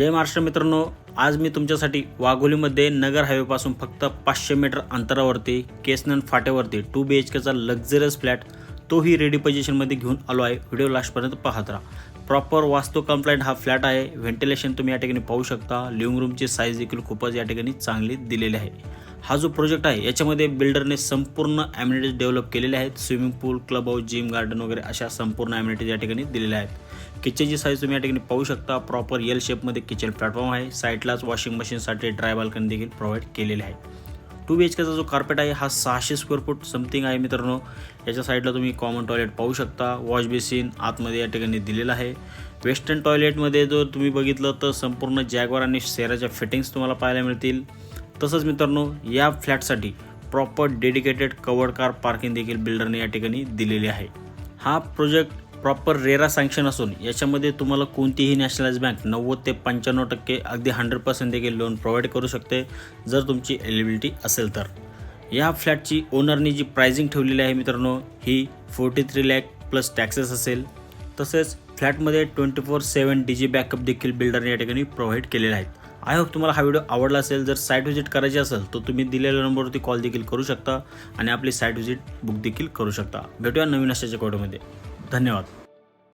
जय महाराष्ट्र मित्रांनो आज मी तुमच्यासाठी वाघोलीमध्ये नगर हायवेपासून फक्त पाचशे मीटर अंतरावरती केसनन फाट्यावरती टू बी एच केचा लक्झरियस फ्लॅट तोही रेडी पोझिशनमध्ये घेऊन आलो आहे. व्हिडिओ लास्टपर्यंत पाहत राहा. प्रॉपर वास्तू कंप्लाइंट हा फ्लॅट आहे. व्हेंटिलेशन तुम्ही या ठिकाणी पाहू शकता. लिव्हिंग रूमची साईज देखील खूपच या ठिकाणी चांगली दिलेली आहे. हा जो प्रोजेक्ट आहे याच्यामध्ये बिल्डरने संपूर्ण ॲम्युनिटीज डेव्हलप केलेले आहेत. Swimming pool club house gym garden वगैरे अशा संपूर्ण ॲम्युनिटीज या ठिकाणी दिलेल्या आहेत. किचनची साईज तुम्ही या ठिकाणी पाहू शकता. प्रॉपर एल शेपमध्ये किचन प्लॅटफॉर्म आहे. साईडलाच वॉशिंग मशीनसाठी ड्राय बाल्कनी देखील प्रोव्हाइड केलेले आहे टू बी एच केचा जो कार्पेट आहे हा सहाशे स्क्वेअर फूट समथिंग आहे मित्रांनो. याच्या साईडला तुम्ही कॉमन टॉयलेट पाहू शकता. वॉश बेसिन आतमध्ये या ठिकाणी दिलेला आहे. वेस्टर्न टॉयलेटमध्ये जर तुम्ही बघितलं तर संपूर्ण जॅगवार आणि सेराच्या फिटिंग्स तुम्हाला पाहायला मिळतील. तसंच मित्रांनो या फ्लॅटसाठी proper dedicated covered car parking देखील बिल्डरने या ठिकाणी दिलेली आहे. हा प्रोजेक्ट प्रॉपर रेरा सँक्शन असून याच्यामध्ये तुम्हाला कोणतीही नॅशनलाइज बँक नव्वद ते पंच्याण्णव टक्के अगदी हंड्रेड पर्सेंट देखील लोन प्रोव्हाइड करू शकते जर तुमची एलिबिलिटी असेल तर. या फ्लॅटची ओनरनी जी प्रायझिंग ठेवलेली आहे मित्रांनो ही forty three lakh plus taxes असेल. तसेच फ्लॅटमध्ये twenty four seven D G backup देखील बिल्डरने या ठिकाणी प्रोव्हाइड केलेले आहेत आय होप तुम्हाला हा व्हिडिओ आवडला असेल. जर साईट व्हिजिट करायची असेल तर तुम्ही दिलेल्या नंबरवरती कॉल देखील करू शकता आणि आपली साईट व्हिजिट बुक देखील करू शकता. भेटूया नवीन अशाच्या कोडमध्ये धन्यवाद.